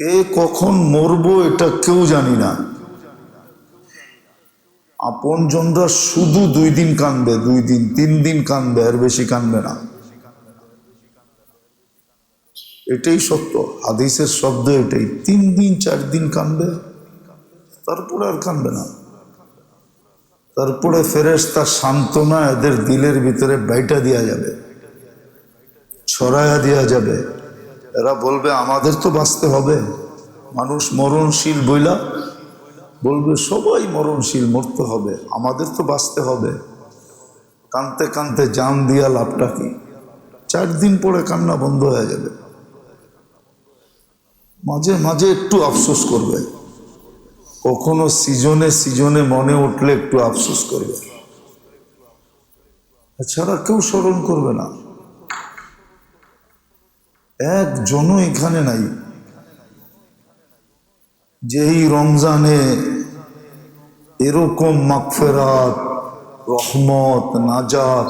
কে কখন মরবো এটা কেউ জানি না। আপনজনরা শুধু দুই দিন কানবে, দুই দিন, তিন দিন কানবে, আর বেশি কানবে না। এটাই সত্য, হাদিসের শব্দ এটাই। তিন দিন, চার দিন কানবে, তারপরে আর কানবে না। তারপরে ফেরেশতা সান্ত্বনা এদের দিলের ভিতরে বাইটা দেওয়া যাবে, ছড়ায়া দেওয়া যাবে। এরা বলবে, আমাদের তো বাঁচতে হবে। মানুষ মরণশীল বইলা বলবে, সবাই মরণশীল, মরতে হবে, আমাদের তো বাঁচতে হবে। কানতে কানতে জান দিয়া লাভটা কি? চার দিন পরে কান্না বন্ধ হয়ে যাবে। মাঝে মাঝে একটু আফসোস করবে। কখনো সিজনে সিজনে মনে উঠলে একটু আফসোস করবে। এছাড়া কেউ স্মরণ করবে না। একজনও এখানে নাই। যে এই রমজানে এরকম মাগফেরাত, রহমত, নাজাত,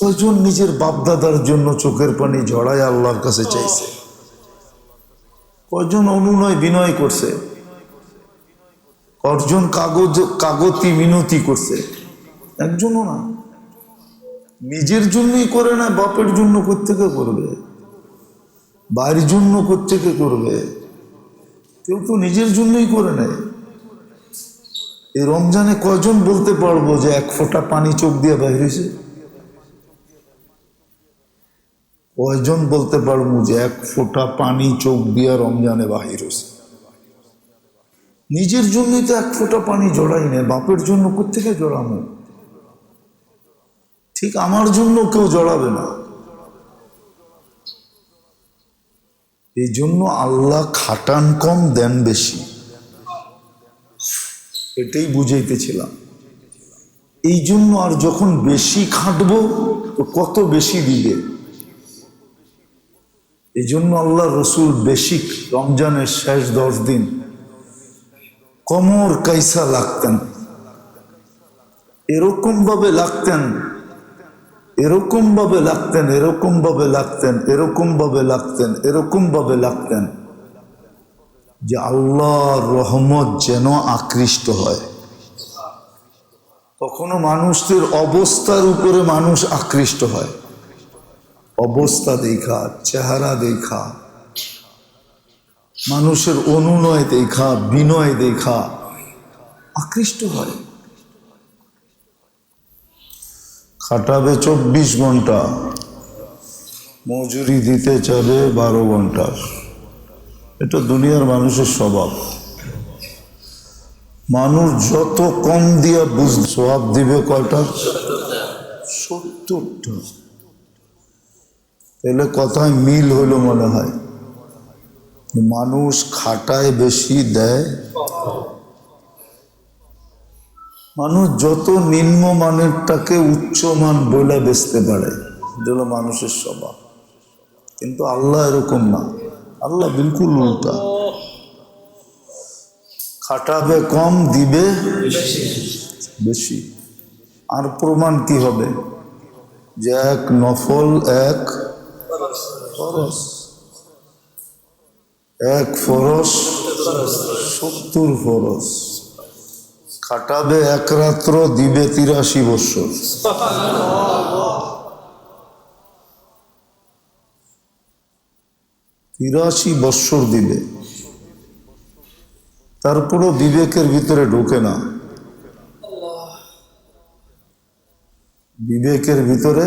কয়জন নিজের বাপদাদার জন্য চোখের পানি ঝড়ায় আল্লাহর কাছে চাইছে? কয়জন অনুনয় বিনয় করছে? কজন কাগজ, কাগতি মিনতি করছে? একজনও না। নিজের জন্যই করে না, বাপের জন্য কোথেকে করবে? বাড়ির জন্য কোথেকে করবে? কেউ তো নিজের জন্যই করে নেয়। এই রমজানে কয়জন বলতে পারব যে এক ফোঁটা পানি চোখ দিয়ে বাইরেছে কয়জন বলতে পারব যে এক ফোঁটা পানি চোখ দিয়ে রমজানে বাহির হয়েছে? নিজের জন্যই তো এক ফোঁটা পানি জড়াই নেই, বাপের জন্য কোথেকে জড়াবো ঠিক আমার জন্য কেউ জড়াবে না। এই জন্য আল্লাহ খাটান কম, দেন বেশি। এটাই বুঝাইতেছিলাম। এই জন্য আর যখন বেশি খাটবো, তো কত বেশি দিবে? এই জন্য আল্লাহ রসুল বেশি রমজানের শেষ দশ দিন কমর কাইসা লাগতেন। এরকম ভাবে লাগতেন এরকম ভাবে লাগতেন, এরকম ভাবে লাগতেন, এরকম ভাবে লাগতেন, এরকম ভাবে লাগতেন যে আল্লাহর রহমত যেন আকৃষ্ট হয়। কখনো মানুষদের অবস্থার উপরে মানুষ আকৃষ্ট হয়। অবস্থা দেখা, চেহারা দেখা, মানুষের অনুনয় দেখা, বিনয় দেখা, আকৃষ্ট হয়। খাটাবে চব্বিশ ঘণ্টা। মজুরি দিতে চাবে বারো ঘণ্টা। এটা দুনিয়ার মানুষের স্বভাব। মানুষ যত কম দিয়া বুঝ স্বভাব দিবে কয়টা? সত্তরটা। তাহলে কথায় মিল হইল মনে হয়। মানুষ খাটায় বেশি দেয়। মানুষ যত নিম্ন মানেরটাকে উচ্চ মান বলে বেচতে পারে যেগুলো মানুষের স্বভাব। কিন্তু আল্লাহ এরকম না। আল্লাহ বিলকুল উল্টা। খাটাবে কম, দিবে বেশি। আর প্রমাণ কি হবে? যে এক নফল, এক ফরস এক ফরস সত্তর ফরস খাটাবে এক রাত্র দিবে তিরাশি বৎসর। তিরাশি বৎসর দিবে। তারপরও বিবেকের ভিতরে ঢোকে না। বিবেকের ভিতরে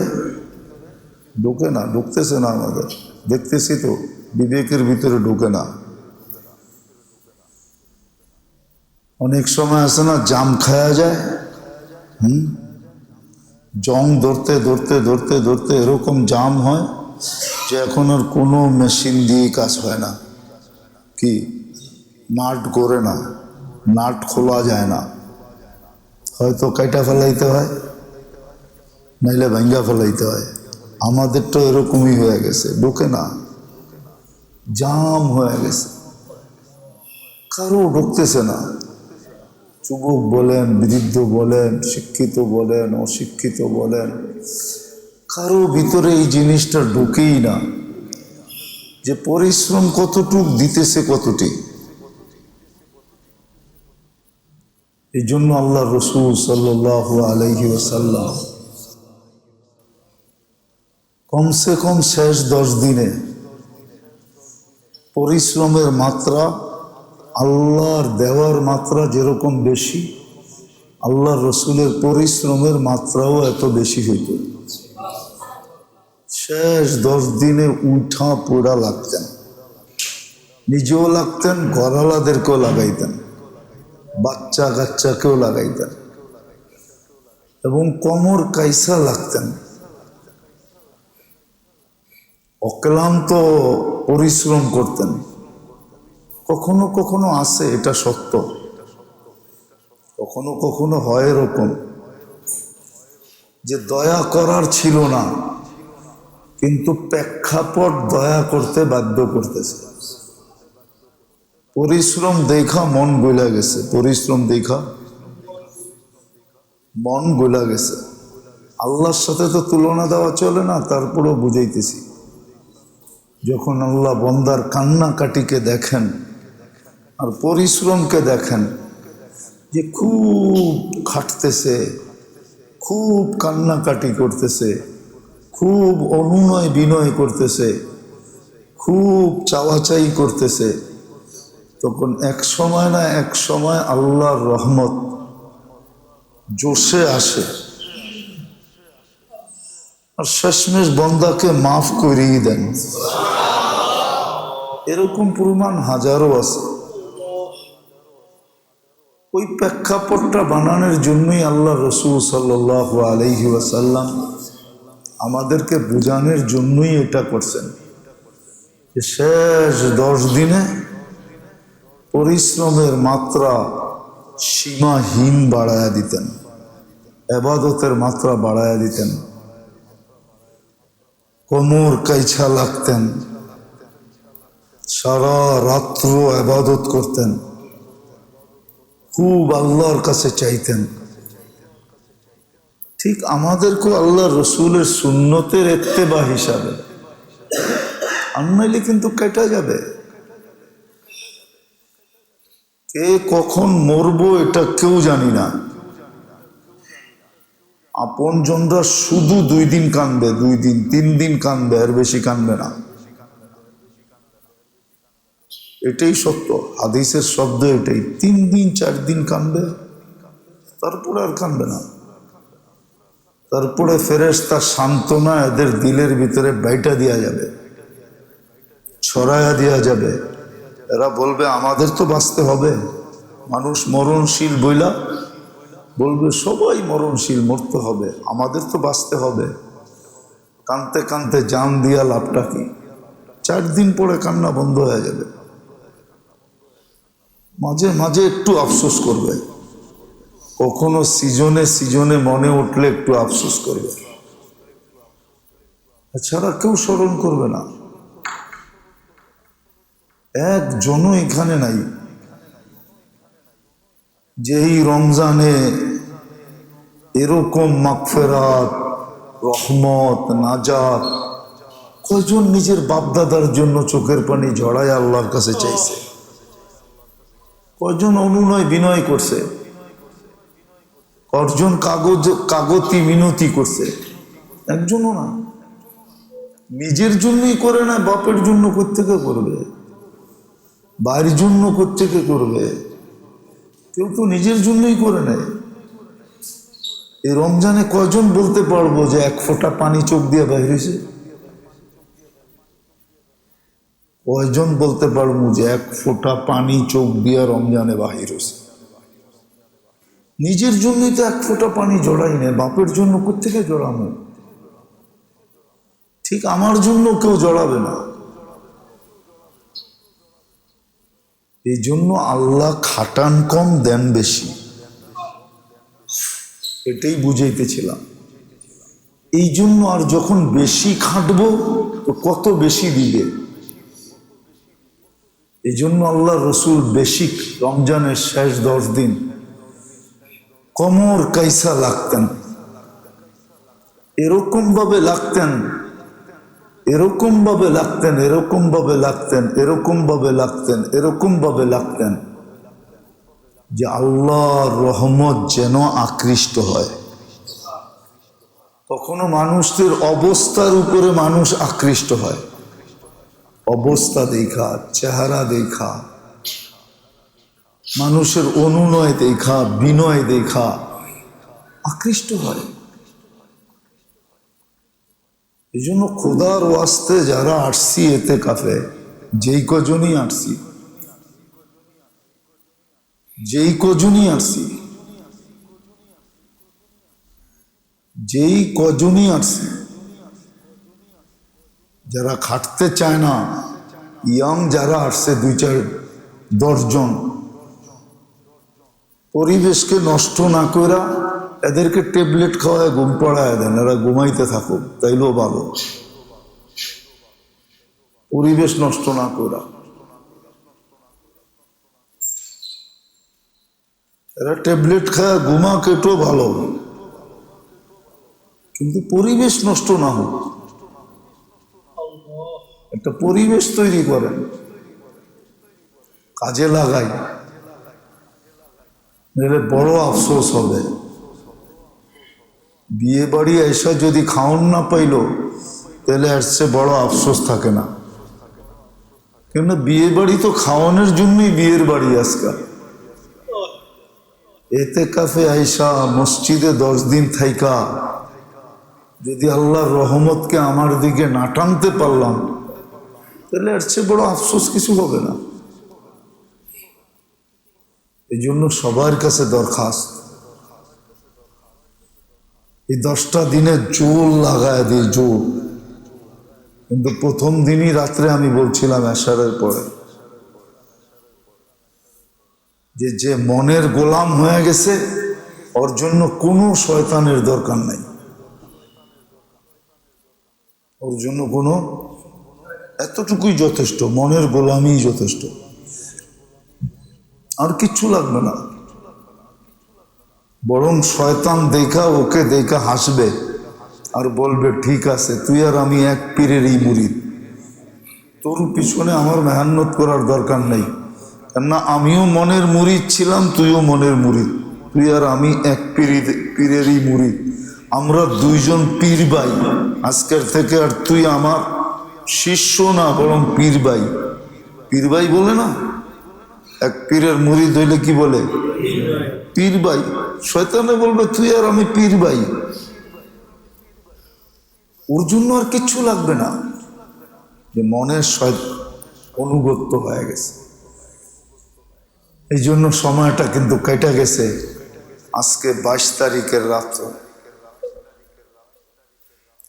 ঢোকে না, ঢুকতেছে না আমাদের। দেখতেছি তো, বিবেকের ভিতরে ঢোকে না। অনেক সময় আছে না, জাম খায়া যায়, হুম? জং ধরতে ধরতে ধরতে ধরতে এরকম জাম হয় যে এখন আর কোনো মেশিন দিয়ে কাজ হয় না। কি? নাট করে না, নাট খোলা যায় না। হয়তো কাইটা ফেলাইতে হয়, নাইলে ভাঙ্গা ফেলাইতে হয়। আমাদের তো এরকমই হয়ে গেছে, ঢোকে না। জাম হয়ে গেছে। কারও ঢুকতেছে না। যুবক বলেন, বৃদ্ধ বলেন, শিক্ষিত বলেন, অশিক্ষিত বলেন, কারও ভিতরে এই জিনিসটা ঢুকেই না। যে পরিশ্রম কতটুক দিতেছে কতটি। এই জন্য আল্লাহ রসুল সাল্লাহ আলহি ওসাল্লাম কমসে কম শেষ দশ দিনে পরিশ্রমের মাত্রা আল্লাহর দেওয়ার মাত্রা যেরকম বেশি আল্লাহ রসুলের পরিশ্রমের মাত্রাও এত বেশি হইত। শেষ দশ দিনে উঠা পোড়া লাগতেন। নিজেও লাগতেন ঘরালাদেরকেও লাগাইতেন বাচ্চা কাচ্চাকেও লাগাইতেন এবং কমর কাইসা লাগতেন। অক্লান্ত পরিশ্রম করতেন। কখনো কখনো আসে এটা সত্য। কখনো কখনো হয় এরকম যে দয়া করার ছিল না, কিন্তু প্রেক্ষাপট দয়া করতে বাধ্য করতেছে। পরিশ্রম দেখা মন গোলা গেছে, পরিশ্রম দেখা মন গোলা গেছে। আল্লাহর সাথে তো তুলনা দেওয়া চলে না, তারপরেও বুঝাইতেছি। যখন আল্লাহ বন্দার কান্নাকাটিকে দেখেন আর পরিশ্রমকে দেখেন যে খুব খাটতেছে, খুব কান্নাকাটি করতেছে, খুব অনুনয় বিনয় করতেছে, খুব চাওয়াচাই করতেছে। তখন এক সময় না এক সময় আল্লাহর রহমত জোশে আসে। আর শেষমেশ বন্দাকে মাফ করিয়ে দেন। এরকম প্রমাণ হাজারো আছে। ওই প্রেক্ষাপটটা বানানোর জন্যই আল্লাহ রসুল সাল্লাহ আলহি ওয়াসাল্লাম আমাদেরকে বোঝানোর জন্যই এটা করছেন। শেষ দশ দিনে পরিশ্রমের মাত্রা সীমাহীন বাড়ায়া দিতেন। এবাদতের মাত্রা বাড়ায়া দিতেন। কোমর কাইছা লাগতেন। সারা রাত্র আবাদত করতেন। খুব আল্লাহর কাছে চাইতেন। ঠিক আমাদেরকেও আল্লাহ রসুলের সুন্নতের এত্তেবা হিসাবে। আননাইলে কিন্তু কেটা যাবে? কে কখন মরবো এটা কেউ জানি না। আপনজনরা শুধু দুই দিন কানবে, দুই দিন, তিন দিন কানবে, আর বেশি কানবে না। এটাই সত্য। হাদিসের শব্দ এটাই। তিন দিন, চার দিন কানবে, তারপরে আর কানবে না। তারপরে ফেরেস তার সান্ত্বনা এদের দিলের ভিতরে বাইটা দেওয়া যাবে, ছড়ায়া দেওয়া যাবে। এরা বলবে, আমাদের তো বাঁচতে হবে। মানুষ মরণশীল বইলা বলবে, সবাই মরণশীল, মরতে হবে। আমাদের তো বাঁচতে হবে। কানতে কানতে জান দিয়া লাভটা কি? চার দিন পরে কান্না বন্ধ হয়ে যাবে। মাঝে মাঝে একটু আফসোস করবে। কখনো সিজনে সিজনে মনে উঠলে একটু আফসোস করবে। এছাড়া কেউ স্মরণ করবে না। একজনও এখানে নাই। যেই রমজানে এরকম মাগফেরাত, রহমত, নাজাত কজন নিজের বাপদাদার জন্য চোখের পানি ঝড়ায় আল্লাহর কাছে চাইছে? কয়জন অনুনয় বিনয় করছে। কয়জন কাগজ কাগতি মিনতি করছে। একজনও না। নিজের জন্যই করে না, বাপের জন্য কোথেকে করবে? বাড়ির জন্য কোথেকে করবে? কেউ তো নিজের জন্যই করে নেয়। এই রমজানে কজন বলতে পারব যে এক ফোঁটা পানি চোখ দিয়ে বাইরেছে কয়জন বলতে পারব যে এক ফোঁটা পানি চোখ দিয়ে রমজানে বাহির হয়েছে? নিজের জন্যই তো এক ফোঁটা পানি জড়াই নেই, বাপের জন্য কোথেকে জড়ানো ঠিক আমার জন্য কেউ জড়াবে না। এই জন্য আল্লাহ খাটান কম, দেন বেশি। এটাই বুঝাইতেছিলাম। এই জন্য আর যখন বেশি খাটবো, তো কত বেশি দিবে? এই জন্য আল্লাহ রসুল বেশি রমজানের শেষ দশ দিন কমর কাইসা লাগতেন। এরকম ভাবে লাগতেন এরকম ভাবে লাগতেন এরকম ভাবে লাগতেন এরকম ভাবে লাগতেন এরকম ভাবে লাগতেন যে আল্লাহর রহমত যেন আকৃষ্ট হয়। কখনো মানুষদের অবস্থার উপরে মানুষ আকৃষ্ট হয়। অবস্থা দেখা, চেহারা দেখা, মানুষের অনুনয় দেখা, বিনয় দেখা, আকৃষ্ট হয়। এই জন্য খোদার ওয়াস্তে যারা আসছি এতে কাফে, যেই কজনই আসছি যেই কজনই আসছি যেই কজনই আসছি যারা খাটতে চায় না, ইয়ং যারা আসছে দুই চার দশজন পরিবেশকে নষ্ট না করা এদেরকে ট্যাবলেট খাওয়ায় ঘুম পড়ায় দেন, এরা ঘুমাইতে থাকুক, তাইলেও ভালো। পরিবেশ নষ্ট না করা এরা ট্যাবলেট খায় ঘুমা কেটো ভালো। কিন্তু পরিবেশ নষ্ট না হোক। একটা পরিবেশ তৈরি করেন কাজে লাগাই। বড় আফসোস হবে। বিয়ে বাড়ি এসে যদি খাওন না পাইল, তাহলে এর চেয়ে বড় আফসোস থাকে না। কেন বিয়ে বাড়ি তো খাওয়ানোর জন্যই বিয়ের বাড়ি আজকাল। এতে কাফে আইসা মসজিদে দশ দিন থাইকা। যদি আল্লাহর রহমতকে আমার দিকে না টানতে পারলাম তাহলে এর চেয়ে বড় আফসোস কিছু হবে না। এই জন্য সবার কাছে দরখাস্ত। এই দশটা দিনে জোর লাগায় দিই, জোর। কিন্তু প্রথম দিনই রাত্রে আমি বলছিলাম এশারের পরে যে যে মনের গোলাম হয়ে গেছে, ওর জন্য কোনো শয়তানের দরকার নাই। ওর জন্য কোনো এতটুকুই যথেষ্ট, মনের গোলামই যথেষ্ট। আর কিচ্ছু লাগবে না। বরং শয়তান দেখা, ওকে দেখা হাসবে আর বলবে, ঠিক আছে, তুই আর আমি এক পীরেরই মুড়ি। তোর পিছনে আমার মেহান্নত করার দরকার নেই। কেননা আমিও মনের মুরিদ ছিলাম, তুইও মনের মুরিদ তুই আর আমি এক পীরিদ পীরেরই মুড়ি। আমরা দুইজন পীর ভাই। আজকের থেকে আর তুই আমার শিষ্য না বরং পীর ভাই পীর ভাই বলে না? এক পীরের মুরিদ হইলে কি বলে? পীর ভাই শয়তানে বলবে, তুই আর আমি পীর ভাই ওর জন্য আর কিচ্ছু লাগবে না। যে মনের অনুগত্য হয়ে গেছে। এই জন্য সময়টা কিন্তু কেটে গেছে। আজকে বাইশ তারিখের রাত্র।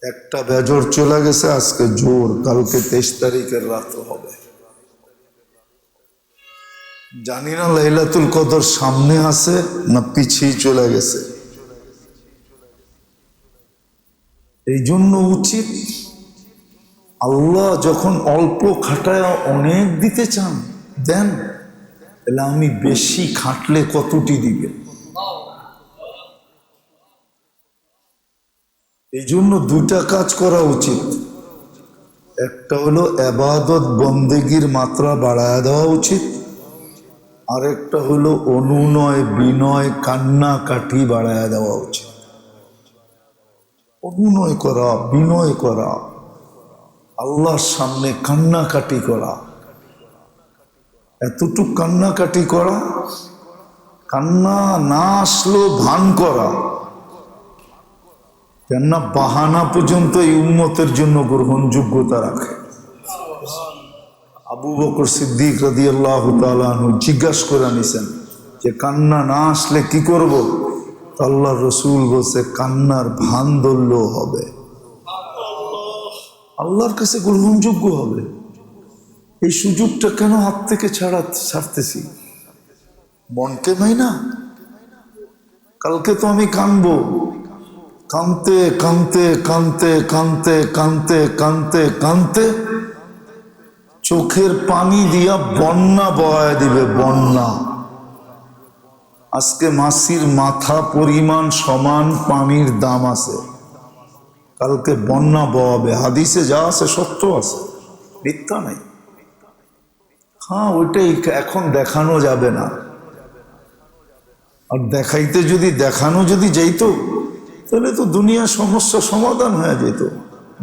একটা বেজর চলে গেছে, আজকে জোর, কালকে তেইশ তারিখের রাত হবে। জানি না লাইলাতুল কদর সামনে আছে না পিছিয়ে চলে গেছে। এই জন্য উচিত আল্লাহ যখন অল্প খাটায় অনেক দিতে চান, দেন। তাহলে আমি বেশি খাটলে কতটি দিবে এই জন্য দুইটা কাজ করা উচিত। একটা হলো এবাদত বন্দেগীর মাত্রা বাড়ায় দেওয়া উচিত। আরেকটা হলো অনুনয়, বিনয়, কান্নাকাটি বাড়ায় দেওয়া উচিত। অনুনয় করা, বিনয় করা, আল্লাহর সামনে কান্নাকাটি করা। এতটুক কান্নাকাটি করা, কান্না না আসলেও ভান করা। কেননা বাহানা পর্যন্ত এই উন্মতের জন্য গ্রহণযোগ্যতা রাখে। আবু বকর সিদ্দিক রাদি আল্লাহ তালু জিজ্ঞাসা করে নিছেন যে, কান্না না আসলে কি করব? আল্লাহ রসুল বলছে, কান্নার ভান ধরলেও হবে। আল্লাহর কাছে গ্রহণযোগ্য হবে। এই সুযোগটা কেন হাত থেকে ছাড়া ছাড়তেছি? মনকে নাই না কালকে তো আমি কানবো। কানতে কানতে কানতে কানতে কানতে কানতে কানতে। চোখের পানি দিয়া বন্যা বয়া দিবে, বন্যা। আজকে মাসির মাথা পরিমাণ সমান পানির দাম আছে। কালকে বন্যা বওয়াবে হাদিসে যা আছে, সত্য আছে। মিথ্যা নাই। হ্যাঁ ওইটাই এখন দেখানো যাবে না। আর দেখাইতে যদি, দেখানো যদি যাইতো তাহলে তো দুনিয়ার সমস্যা সমাধান হয়ে যেত।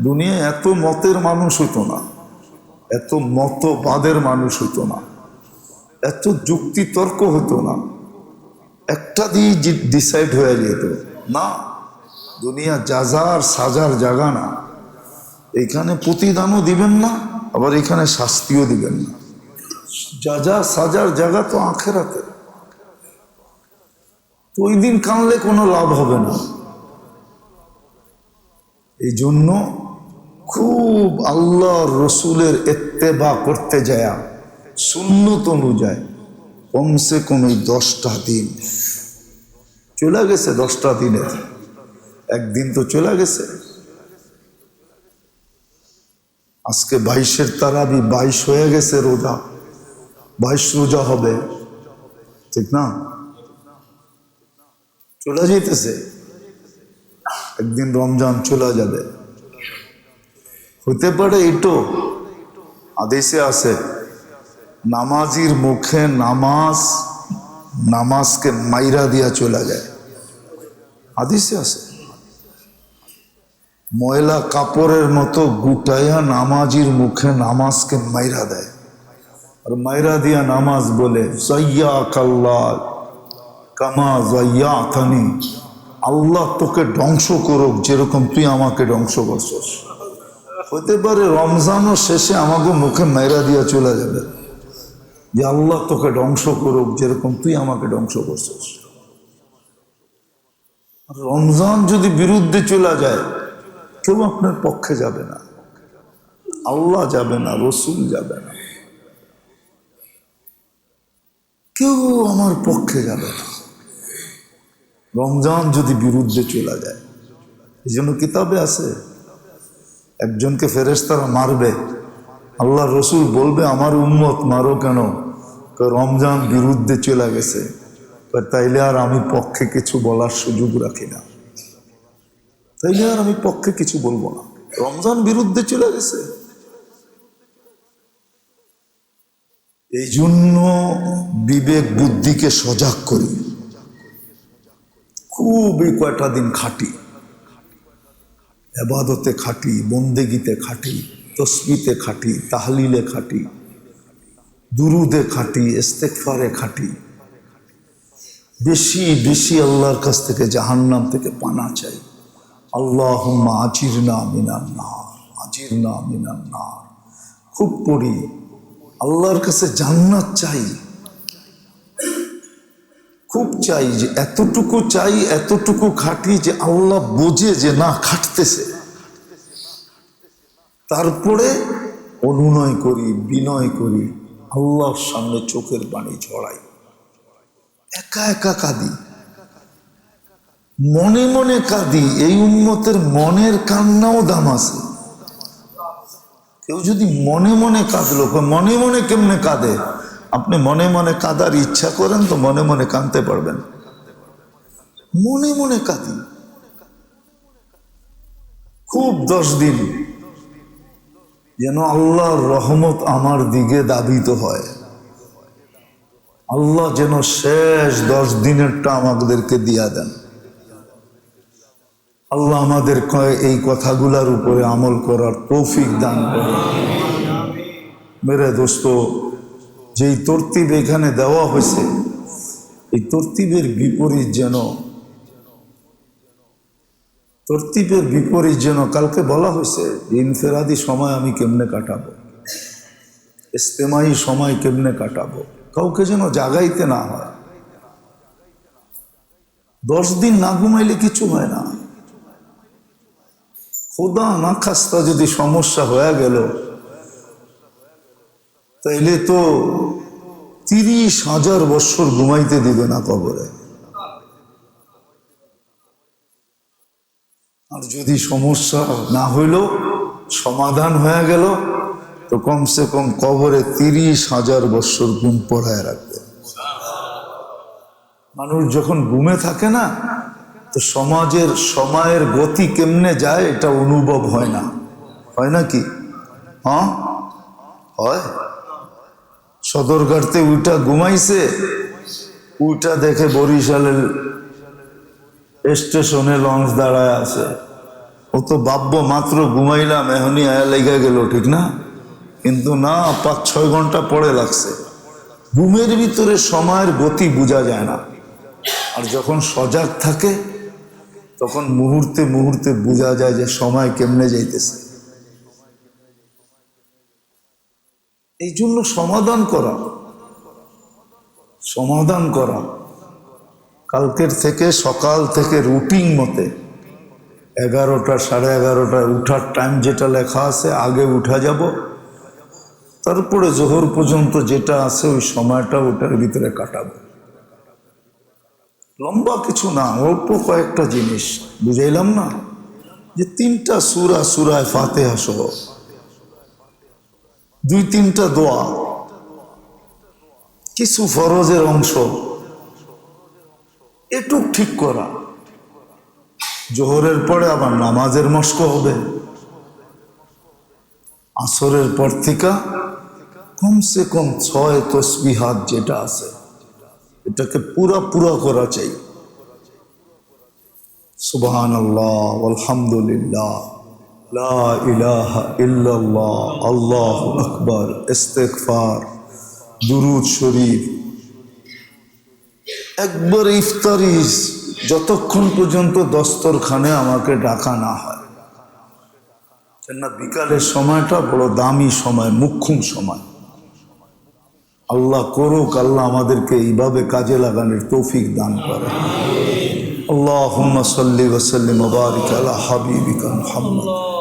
দুনিয়া এত মতের মানুষ হতো না, এত মতবাদের মানুষ হতো না, এত যুক্তি তর্ক হতো না। একটা দিয়ে ডিসাইড হয়ে যেত, না, দুনিয়া যাজার সাজার জায়গা না। এখানে প্রতিদানও দিবেন না, আবার এখানে শাস্তিও দিবেন না। যা যা সাজার জায়গা তো আখেরাতে। তো ওই দিন কানলে কোনো লাভ হবে না। এই জন্য খুব আল্লাহ রসুলের এত্তেবা করতে যায়। সুন্নত অনুযায়ী কমসে কম এই দশটা দিন। চলে গেছে দশটা দিনের। একদিন তো চলে গেছে। আজকে বাইশের তারাবি বাইশ হয়ে গেছে রোজা। বাইশ রোজা হবে। ঠিক না? চলে যেতেছে একদিন রমজান চলে যাবে। হতে পারে এটো আদেশে আছে, নামাজির মুখে নামাজ, নামাজকে মাইরা দিয়া চলে যায়। আদেশে আছে। ময়লা কাপড়ের মতো গুটাইয়া নামাজির মুখে নামাজকে মাইরা দেয়। আর মাইরা দিয়া নামাজ বলে সയ്যা কাল্লা কামা জয়া থানি আল্লাহ তোকে ধ্বংস করুক যেরকম তুই আমাকে ধ্বংস করছস। হতে পারে রমজানও শেষে আমাকে মুখে মেরা দিয়া চলে যাবে। যে আল্লাহ তোকে ধ্বংস করুক যেরকম তুই আমাকে ধ্বংস করছস। রমজান যদি বিরুদ্ধে চলে যায়, কেউ আপনার পক্ষে যাবে না। আল্লাহ যাবে না, রসুল যাবে না। কেউ আমার পক্ষে যাবে না। রমজান যদি বিরুদ্ধে চলে যায়, এই জন্য কিতাবে আছে, একজনকে ফেরেস্তারা মারবে আল্লাহ রসুল বলবে, আমার উম্মত মারো কেন? রমজান বিরুদ্ধে চলে গেছে। তাইলে আর আমি পক্ষে কিছু বলার সুযোগ রাখি না। তাইলে আর আমি পক্ষে কিছু বলব না। রমজান বিরুদ্ধে চলে গেছে। এই জন্য বিবেক বুদ্ধিকে সজাগ করি। খুবই কয়টা দিন খাটি। এবাদতে খাটি, বন্দেগিতে খাটি, তসবিতে খাটি, তাহলিলে খাটি, দুরুদে খাটি ইস্তেকফারে খাটি। বেশি বেশি আল্লাহর কাছ থেকে জাহান্নাম থেকে পানা চাই। আল্লাহ আজির না মিনান না আজির না মিনান না খুব পড়ি, আল্লাহর কাছে জান্নাত চাই। খুব চাই যে এতটুকু চাই, এতটুকু খাটি যে আল্লাহ বোঝে যে না, খাটতেছে। তারপরে অনুনয় করি, বিনয় করি, আল্লাহর সামনে চোখের পানি ঝড়াই একা একা কাঁদি। মনে মনে কাঁদি, এই উন্মতের মনের কান্নাও দাম আছে। কেউ যদি মনে মনে কাঁদলো মনে মনে কেমনে কাঁদে? আপনি মনে মনে কাঁদার ইচ্ছা করেন তো মনে মনে কাঁদতে পারবেন। মনে মনে কাঁদি। খুব দশ দিন যেন আল্লাহর রহমত আমার দিকে দাবিত হয়। আল্লাহ যেন শেষ দশ দিনেরটা আমাদেরকে দিয়া দেন। আল্লাহ আমাদের এই কথাগুলার উপরে আমল করার তৌফিক দান করে মেরে দোস্ত যেই তরতিব এখানে দেওয়া হয়েছে, এই তরতিবের বিপরীত যেন, তরতিবের বিপরীত যেন কালকে বলা হয়েছে, যে ইনফেরাদি সময় আমি কেমনে কাটাবো? ইস্তেমাই সময় কেমনে কাটাবো? কাউকে যেন জাগাইতে না হয়। দশ দিন না ঘুমাইলে কিছু হয় না। খোদা না খাস্তা যদি সমস্যা হয়ে গেল তাইলে তো তিরিশ হাজার বছর ঘুমাইতে দিবে না কবরে। আর যদি সমস্যা না হইল, সমাধান হয়ে গেল, তো কমসে কম কবরে তিরিশ হাজার বছর ঘুম পড়ায় রাখবে। মানুষ যখন ঘুমে থাকে না, তো সমাজের সময়ের গতি কেমনে যায়, এটা অনুভব হয় না। হয় না কি? হ্যাঁ? হয় সদরঘাটতে উইটা ঘুমাইছে, উইটা দেখে বরিশালের স্টেশনে লঞ্চ দাঁড়ায় আছে। ও তো ভাববো, মাত্র ঘুমাইলাম, এখনই আয়া লেগে গেল, ঠিক না? কিন্তু না, পাঁচ ছয় ঘণ্টা পরে লাগছে। ঘুমের ভিতরে সময়ের গতি বোঝা যায় না। আর যখন সজাগ থাকে, তখন মুহূর্তে মুহূর্তে বোঝা যায় যে সময় কেমনে যাইতেছে। এই জন্য সমাধান করা। সমাধান করা। কালকের থেকে সকাল থেকে রুটিন মতে এগারোটা সাড়ে এগারোটায় উঠার টাইম যেটা লেখা আছে, আগে উঠা যাব। তারপরে জোহর পর্যন্ত যেটা আছে ওই সময়টা ওটার ভিতরে কাটাবো। লম্বা কিছু না, অল্প কয়েকটা জিনিস। বুঝাইলাম না? যে তিনটা সুরা, সুরায় ফাতেহা সহ। দুই তিনটা দোয়া। কিছু ফরজের অংশ। এটুক ঠিক করা। জোহরের পরে আবার নামাজের মস্ক হবে। আসরের পর থেকে কমসে কম ছয় তসবিহাত যেটা আছে, এটাকে পুরা পুরা করা চাই। আল্লাহ আলহামদুলিল্লাহ আল্লাহ আকবর ইস্তেকফার দুরুদ শরীফ। একবার ইফতারিস যতক্ষণ পর্যন্ত দস্তরখানে আমাকে ডাকা না হয়। কেননা বিকালের সময়টা বড় দামি সময়, মুখ্যম সময়। আল্লাহ করুক, আল্লাহ আমাদেরকে এইভাবে কাজে লাগানোর তৌফিক দান করে। আল্লাহ সাল্লি ওসাল্লি মুবারিক আল্লাহ হাবিবিকা মোহাম্মদ।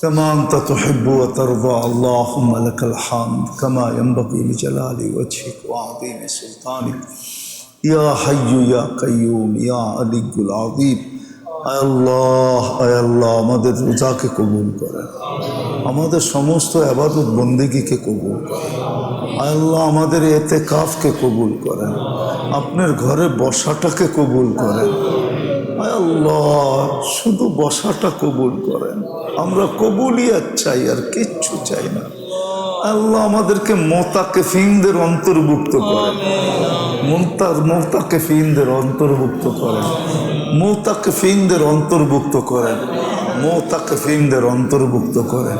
كما أنت تحب وترضى اللهم لك الحمد كما ينبغي لجلال وجهك وعظيم سلطانك يا حي يا قيوم يا علي العظيم আয় আল্লাহ আয় আল্লাহ আমাদের রোজাকে কবুল করেন আমাদের সমস্ত আবাদত বন্দিগিকে কবুল করেন আয় আল্লাহ আমাদের এতে কাফকে কবুল করেন আপনার ঘরে বসাটাকে কবুল করেন আয় আল্লাহ, শুধু বসাটা কবুল করেন। আমরা কবুলিয়াত চাই, আর কিচ্ছু চাই না। আল্লাহ আমাদেরকে মোতাকে ফিনদের অন্তর্ভুক্ত করেন। মোতার মোতাকে ফিনদের অন্তর্ভুক্ত করেন। মোতাকে ফিনদের অন্তর্ভুক্ত করেন। মোতাকে ফিনদের অন্তর্ভুক্ত করেন।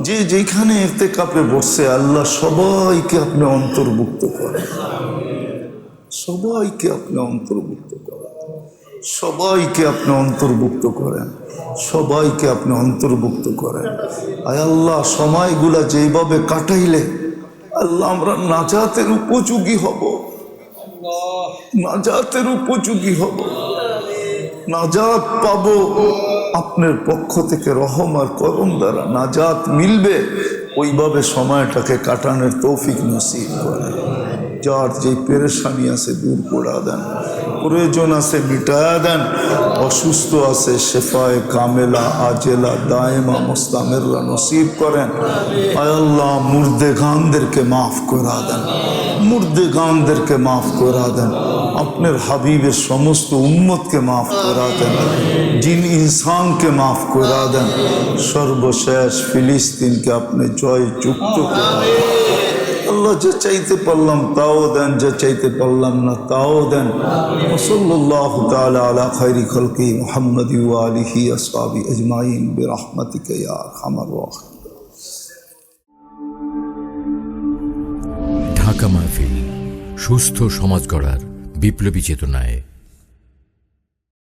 যে যেখানে এতে কাপে বসছে, আল্লাহ সবাইকে আপনি অন্তর্ভুক্ত করেন। সবাইকে আপনি অন্তর্ভুক্ত করেন। সবাইকে আপনি অন্তর্ভুক্ত করেন। সবাইকে আপনি অন্তর্ভুক্ত করেন। আয় আল্লাহ, সময়গুলা যেইভাবে কাটাইলে, আল্লাহ আমরা নাজাতের উপযোগী হব। নাজাতের উপযোগী হব। নাজাত পাব আপনার পক্ষ থেকে রহম আর করম দ্বারা। নাজাত মিলবে, ওইভাবে সময়টাকে কাটানোর তৌফিক নসিব করে। যার যে পেরেশানি আছে দূর করা দেন। প্রয়োজন আছে মিটায়া দেন অসুস্থ আছে শেফায় কামেলা, আজেলা, দায়েমা, মোস্তামেররা নসিব করেন। আল্লাহ মুর্দে গানদেরকে মাফ করা দেন। মুর্দে গানদেরকে মাফ করা দেন। আপনার হাবিবের সমস্ত উম্মতকে মাফ করা দেন। জিন ইনসানকে মাফ করা দেন। সর্বশেষ ফিলিস্তিনকে আপনি জয় যুক্ত করেন আল্লাহ যে চাইতে পারলাম, তাও দেন। যে চাইতে পারলাম না, তাও দেন। ওসল্লাহ তাআলা আলা খাইরি খলকি মোহাম্মদ আলিহি আসহাবি আজমাইন বিরহমাতিকা রাহিম ঢাকা মাহফিল, সুস্থ সমাজ গড়ার বিপ্লবী চেতনায়